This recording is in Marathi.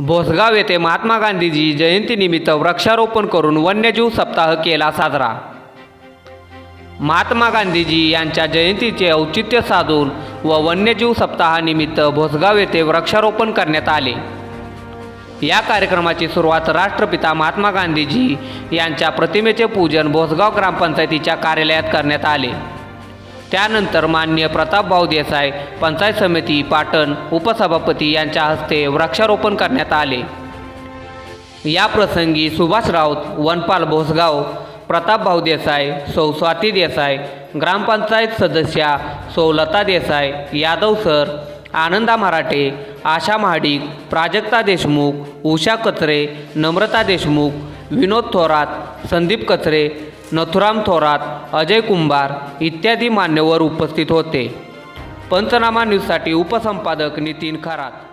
भोसगाव येथे महात्मा गांधीजी जयंतीनिमित्त वृक्षारोपण करून वन्यजीव सप्ताह केला साजरा. महात्मा गांधीजी यांच्या जयंतीचे औचित्य साधून व वन्यजीव सप्ताहानिमित्त भोसगाव येथे वृक्षारोपण करण्यात आले. या कार्यक्रमाची सुरुवात राष्ट्रपिता महात्मा गांधीजी यांच्या प्रतिमेचे पूजन भोसगाव ग्रामपंचायतीच्या कार्यालयात करण्यात आले. त्यानंतर मान्य प्रतापभाऊ देसाई पंचायत समिती पाटण उपसभापती यांच्या हस्ते वृक्षारोपण करण्यात आले. या प्रसंगी सुभाष राऊत वनपाल भोसगाव प्रतापभाऊ देसाई सौ स्वाती देसाई ग्रामपंचायत सदस्या सौ लता देसाई यादव सर आनंदा मराठे आशा महाडिक प्राजक्ता देशमुख उषा कचरे नम्रता देशमुख विनोद थोरात संदीप कचरे नथुराम थोरात अजय कुंभार इत्यादी मान्यवर उपस्थित होते. पंचनामा न्यूजसाठी उपसंपादक नितीन खरात.